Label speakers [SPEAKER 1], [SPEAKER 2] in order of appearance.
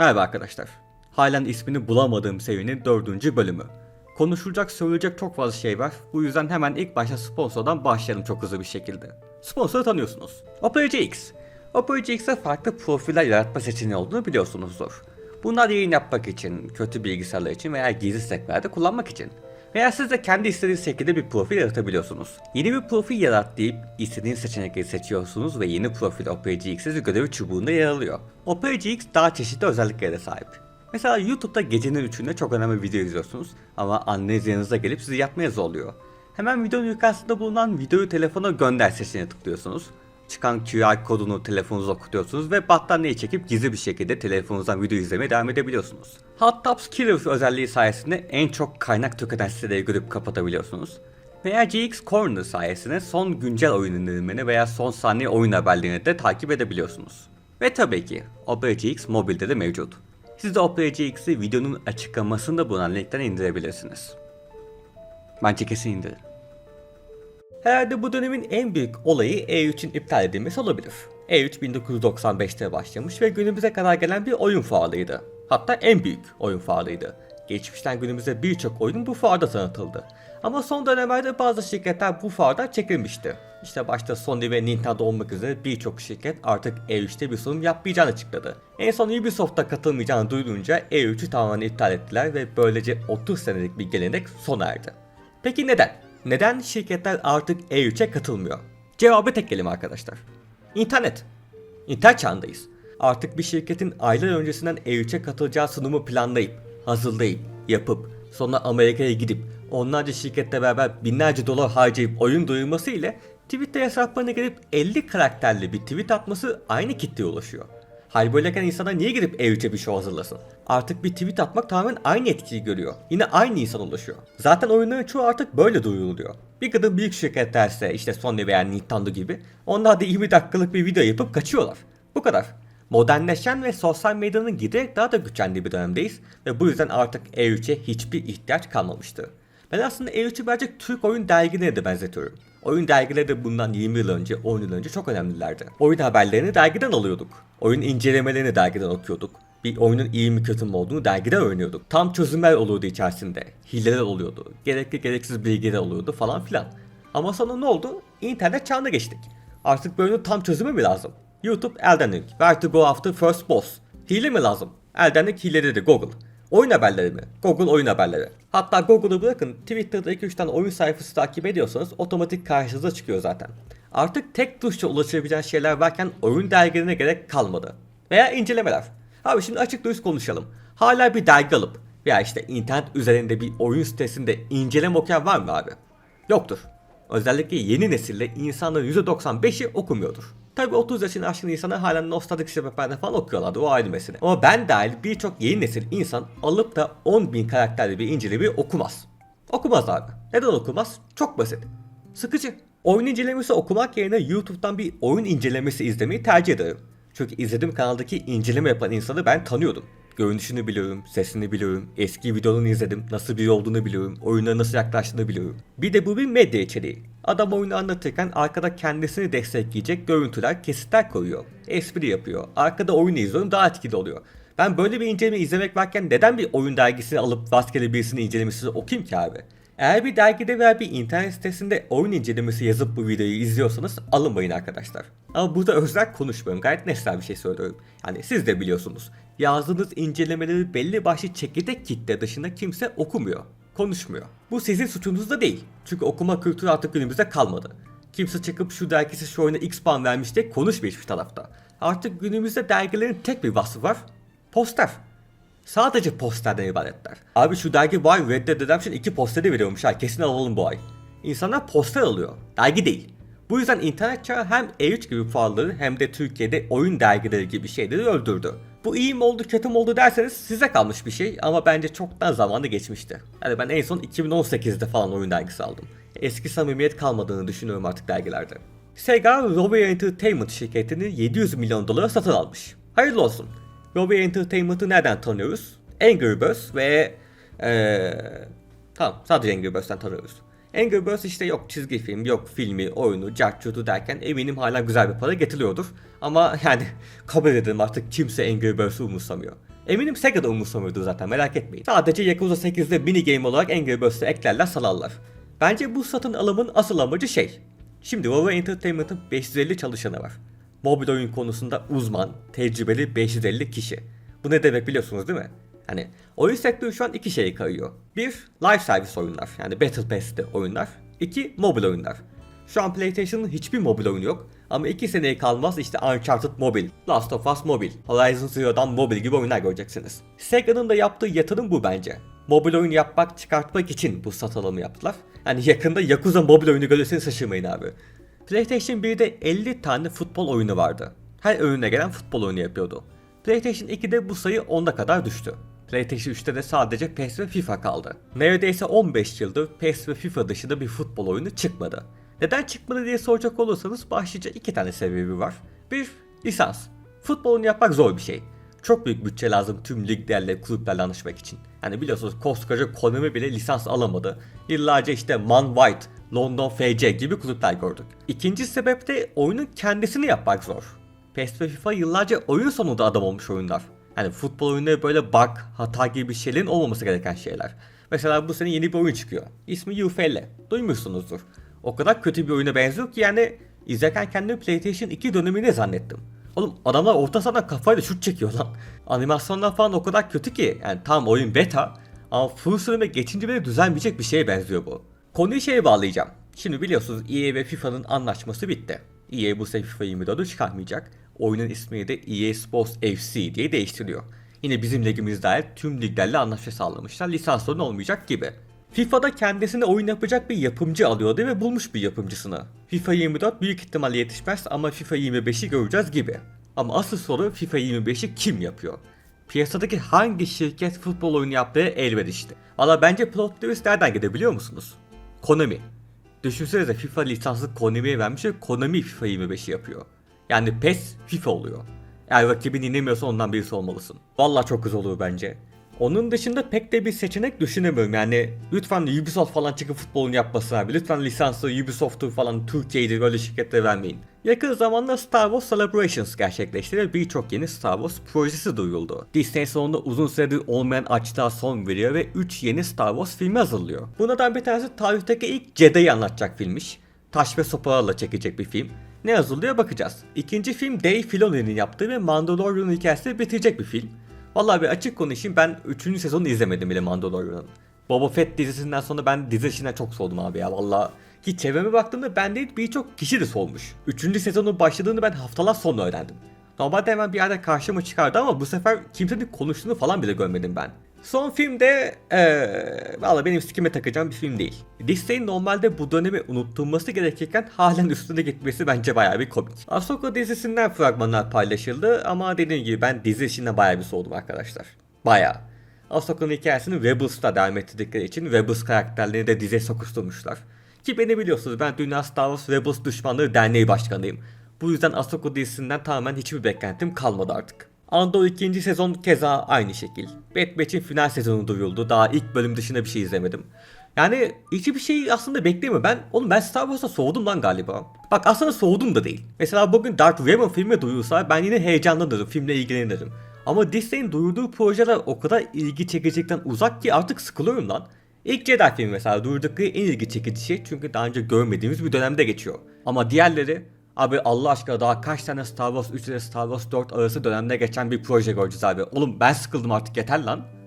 [SPEAKER 1] Merhaba arkadaşlar. Halen ismini bulamadığım serinin dördüncü bölümü. Konuşulacak söyleyecek çok fazla şey var. Bu yüzden hemen ilk başta sponsordan başlayalım çok hızlı bir şekilde. Sponsoru tanıyorsunuz. Opera GX. Opera GX'e farklı profiller yaratma seçeneği olduğunu biliyorsunuzdur. Bunlar yayın yapmak için, kötü bilgisayarlar için veya gizli sekmelerde kullanmak için. Veya siz de kendi istediğiniz şekilde bir profil yaratabiliyorsunuz. Yeni bir profil yarat deyip istediğiniz seçenekleri seçiyorsunuz ve yeni profil Opera GX'e görev çubuğunda yer alıyor. Opera GX daha çeşitli özelliklere sahip. Mesela YouTube'da gecenin üçünde çok önemli video izliyorsunuz ama anneniz yanınıza gelip sizi yatmaya zorluyor. Hemen videonun yukarısında bulunan videoyu telefona gönder seçeneğine tıklıyorsunuz. Çıkan QR kodunu telefonunuza okutuyorsunuz ve battaniyeyi çekip gizli bir şekilde telefonunuzdan video izlemeye devam edebiliyorsunuz. Hot Tops Killer özelliği sayesinde en çok kaynak tüketen siteleri görüp kapatabiliyorsunuz. Veya GX Corner sayesinde son güncel oyun indirimlerini veya son saniye oyun haberlerini de takip edebiliyorsunuz. Ve tabii ki Opera GX mobilde de mevcut. Siz de Opera GX'i videonun açıklamasında bulunan linkten indirebilirsiniz. Bence kesin indirin. Herhalde bu dönemin en büyük olayı E3'ün iptal edilmesi olabilir. E3 1995'te başlamış ve günümüze kadar gelen bir oyun fuarıydı. Hatta en büyük oyun fuarıydı. Geçmişten günümüze birçok oyun bu fuarda tanıtıldı. Ama son dönemlerde bazı şirketler bu fuardan çekilmişti. İşte başta Sony ve Nintendo olmak üzere birçok şirket artık E3'te bir sunum yapmayacağını açıkladı. En son Ubisoft'ta katılmayacağını duyurunca E3'ü tamamen iptal ettiler ve böylece 30 senelik bir gelenek sona erdi. Peki neden? Neden şirketler artık E3'e katılmıyor? Cevabı tek kelime arkadaşlar. İnternet. İnternet çağındayız. Artık bir şirketin aylar öncesinden E3'e katılacağı sunumu planlayıp, hazırlayıp, yapıp, sonra Amerika'ya gidip onlarca şirketle beraber binlerce dolar harcayıp oyun duyurması ile Twitter hesaplarına gelip 50 karakterli bir tweet atması aynı kitleye ulaşıyor. Hal böyleyken insanlar niye gidip E3'e bir show hazırlasın? Artık bir tweet atmak tamamen aynı etkiyi görüyor. Yine aynı insan ulaşıyor. Zaten oyunların çoğu artık böyle duyuruluyor. Bir kadın büyük şirketlerse işte Sony veya Nintendo gibi onlar da 20 dakikalık bir video yapıp kaçıyorlar. Bu kadar. Modernleşen ve sosyal medyanın giderek daha da güçlendiği bir dönemdeyiz ve bu yüzden artık E3'e hiçbir ihtiyaç kalmamıştı. Ben aslında E3'ü birazcık Türk oyun dergilerine de benzetiyorum. Oyun dergileri de bundan 20 yıl önce, 10 yıl önce çok önemlilerdi. Oyun haberlerini dergiden alıyorduk. Oyun incelemelerini dergiden okuyorduk. Bir oyunun iyi mi kötü mü olduğunu dergiden öğreniyorduk. Tam çözümler oluyordu içerisinde. Hileler oluyordu. Gerekli gereksiz bilgiler oluyordu falan filan. Ama sonra ne oldu? İnternet çağına geçtik. Artık böyle tam çözümü mü lazım? YouTube Elden Ring, Where to go after first boss. Hile mi lazım? Elden Ring hileleri Google. Oyun haberleri mi? Google oyun haberleri. Hatta Google'ı bırakın Twitter'da 2-3 tane oyun sayfası takip ediyorsanız otomatik karşınıza çıkıyor zaten. Artık tek tuşla ulaşabileceğin şeyler varken oyun dergilerine gerek kalmadı. Veya incelemeler. Abi şimdi açık dürüst konuşalım. Hala bir dergi alıp veya işte internet üzerinde bir oyun sitesinde inceleme okuyan var mı abi? Yoktur. Özellikle yeni nesille insanların %95'i okumuyordur. Tabi 30 yaşını aşkın insanlar halen nostaljik sebeplerden falan okuyorlardı o ayrı mesele. Ama ben dahil birçok yeni nesil insan alıp da 10.000 karakterli bir incelemeyi okumaz. Okumaz abi. Neden okumaz? Çok basit. Sıkıcı. Oyun incelemesi okumak yerine YouTube'dan bir oyun incelemesi izlemeyi tercih ederim. Çünkü izlediğim kanaldaki inceleme yapan insanı ben tanıyordum. Görünüşünü biliyorum, sesini biliyorum, eski videolarını izledim, nasıl biri olduğunu biliyorum, oyuna nasıl yaklaştığını biliyorum. Bir de bu bir medya içeriği. Adam oyunu anlatırken arkada kendisini destekleyecek görüntüler, kesitler koyuyor. Espri yapıyor. Arkada oyunu izliyorum daha etkili oluyor. Ben böyle bir inceleme izlemek varken neden bir oyun dergisini alıp rastgele birisinin incelemesini okuyayım ki abi? Eğer bir dergide veya bir internet sitesinde oyun incelemesi yazıp bu videoyu izliyorsanız alınmayın arkadaşlar. Ama burada özel konuşmuyorum. Gayet nesnel bir şey söylüyorum. Yani siz de biliyorsunuz. Yazdığınız incelemeleri belli başlı çekirdek kitle dışında kimse okumuyor. Konuşmuyor. Bu sizin suçunuz da değil. Çünkü okuma kültürü artık günümüzde kalmadı. Kimse çıkıp şu dergisi şu oyuna x puan vermiş diye konuşmuyor hiçbir tarafta. Artık günümüzde dergilerin tek bir vasfı var. Poster. Sadece posterden ibaretler. Abi şu dergi vay Red Dead Redemption 2 posteri veriyormuş ha kesin alalım bu ay. İnsanlar poster alıyor. Dergi değil. Bu yüzden internet çağı hem E3 gibi fuarları hem de Türkiye'de oyun dergileri gibi şeyleri öldürdü. Bu iyi mi oldu kötü mü oldu derseniz size kalmış bir şey ama bence çoktan zamanı geçmişti. Yani ben en son 2018'de falan oyun dergisi aldım. Eski samimiyet kalmadığını düşünüyorum artık dergilerde. Sega, Rover Entertainment şirketini 700 milyon dolara satın almış. Hayırlı olsun. Rover Entertainment'ı nereden tanıyoruz? Angry Birds ve ee, tamam sadece Angry Birds'ten tanıyoruz. Angry Birds işte yok çizgi film, yok filmi, oyunu, cartçutu derken eminim hala güzel bir para getiriyordur. Ama yani kabul edelim artık kimse Angry Birds'ı umursamıyor. Eminim Sega da umursamıyordu zaten merak etmeyin. Sadece Yakuza 8'de mini game olarak Angry Birds'ü eklerler salarlar. Bence bu satın alımın asıl amacı şey. Şimdi Huawei Entertainment'ın 550 çalışanı var. Mobil oyun konusunda uzman, tecrübeli 550 kişi. Bu ne demek biliyorsunuz değil mi? Hani oyun sektörü şu an iki şeye kayıyor. Bir, live service oyunlar yani Battle Pass'te oyunlar. İki, mobil oyunlar. Şu an PlayStation'ın hiçbir mobil oyunu yok. Ama 2 seneye kalmaz işte Uncharted Mobile, Last of Us Mobile, Horizon Zero'dan Mobile gibi oyunlar göreceksiniz. Sega'nın da yaptığı yatırım bu bence. Mobil oyun yapmak, çıkartmak için bu satılımı yaptılar. Yani yakında Yakuza mobil oyunu görürseniz şaşırmayın abi. PlayStation 1'de 50 tane futbol oyunu vardı. Her önüne gelen futbol oyunu yapıyordu. PlayStation 2'de bu sayı 10'a kadar düştü. PlayStation 3'te de sadece PES ve FIFA kaldı. Neredeyse 15 yıldır PES ve FIFA dışında bir futbol oyunu çıkmadı. Neden çıkmadı diye soracak olursanız başlıca iki tane sebebi var. Bir, lisans. Futbol oyunu yapmak zor bir şey. Çok büyük bütçe lazım tüm liglerle, kulüplerle anlaşmak için. Yani biliyorsunuz koskoca Konami bile lisans alamadı. Yıllarca işte Man White, London FC gibi kulüpler gördük. İkinci sebep de oyunun kendisini yapmak zor. PES ve FIFA yıllarca oyun sonunda adam olmuş oyunlar. Yani futbol oyunları böyle bug, hata gibi şeylerin olmaması gereken şeyler. Mesela bu sene yeni bir oyun çıkıyor. İsmi UFL. Duymuşsunuzdur. O kadar kötü bir oyuna benziyor ki yani izlerken kendimi PlayStation 2 döneminde zannettim. Oğlum adamlar orta sahadan kafayla şut çekiyor lan. Animasyonlar falan o kadar kötü ki. Yani tam oyun beta ama full süreme geçince bile düzelmeyecek bir şeye benziyor bu. Konuyu şeye bağlayacağım. Şimdi biliyorsunuz EA ve FIFA'nın anlaşması bitti. EA bu sene FIFA 24'ü çıkarmayacak. Oyunun ismini de EA Sports FC diye değiştiriyor. Yine bizim ligimiz dahil tüm liglerle anlaşma sağlamışlar. Lisans sorunu olmayacak gibi. FIFA'da kendisine oyun yapacak bir yapımcı alıyordu ve bulmuş bir yapımcısını. FIFA 24 büyük ihtimalle yetişmez ama FIFA 25'i göreceğiz gibi. Ama asıl soru FIFA 25'i kim yapıyor? Piyasadaki hangi şirket futbol oyunu yaptığı elverişli. Valla bence plot twist nereden gidebiliyor musunuz? Konami. Düşünsenize FIFA lisanslı Konami'ye vermiş ve Konami FIFA 25'i yapıyor. Yani PES FIFA oluyor. Eğer rakibin inemiyorsa ondan birisi olmalısın. Valla çok güzel olur bence. Onun dışında pek de bir seçenek düşünemiyorum yani lütfen Ubisoft falan çıkıp futbolunu yapmasın abi lütfen lisanslı Ubisoft'u falan Türkiye'de böyle şirketlere vermeyin. Yakın zamanda Star Wars Celebrations gerçekleşti ve birçok yeni Star Wars projesi duyuruldu. Disney sonunda uzun süredir olmayan açlığa son veriyor ve 3 yeni Star Wars filmi hazırlıyor. Bunlardan bir tanesi tarihteki ilk Jedi'yi anlatacak filmmiş. Taş ve sopalarla çekecek bir film. Ne hazırlıyor bakacağız. İkinci film Dave Filoni'nin yaptığı ve Mandalorian hikayesini bitirecek bir film. Vallahi bir açık konuşayım ben 3. sezonu izlemedim bile Mandalorian'ın. Boba Fett dizisinden sonra ben dizi işinden çok soğudum abi ya valla. Ki çevreme baktığımda ben değil birçok kişi de solmuş. 3. sezonun başladığını ben haftalar sonra öğrendim. Normalde hemen bir yerde karşıma çıkardı ama bu sefer kimsenin konuştuğunu falan bile görmedim ben. Son filmde ee, valla benim sikime takacağım bir film değil. Disney'in normalde bu dönemi unutulması gerekirken halen üstüne gitmesi bence bayağı bir komik. Ahsoka dizisinden fragmanlar paylaşıldı ama dediğim gibi ben dizi işine bayağı bir soğudum arkadaşlar. Bayağı. Ahsoka'nın hikayesini Rebels'ta devam ettirdikleri için Rebels karakterlerini de diziye sokuşturmuşlar. Ki beni biliyorsunuz ben Dünya Star Wars Rebels Düşmanları Derneği Başkanıyım. Bu yüzden Ahsoka dizisinden tamamen hiçbir beklentim kalmadı artık. Andor ikinci sezon keza aynı şekil. Bad Batch'in final sezonu duyuldu. Daha ilk bölüm dışında bir şey izlemedim. Yani hiçbir şey aslında beklemiyorum. Ben oğlum ben Star Wars'a soğudum lan galiba. Bak aslında soğudum da değil. Mesela bugün Dark Vader filmi duyulsa ben yine heyecanlanırım. Filmle ilgilenirim. Ama Disney'in duyurduğu projeler o kadar ilgi çekicikten uzak ki artık sıkılıyorum lan. İlk Jedi filmi mesela duyurdukları en ilgi çekici şey çünkü daha önce görmediğimiz bir dönemde geçiyor. Ama diğerleri Abi Allah aşkına daha kaç tane Star Wars 3 ile Star Wars 4 arası dönemde geçen bir proje göreceğiz abi. Oğlum ben sıkıldım artık yeter lan.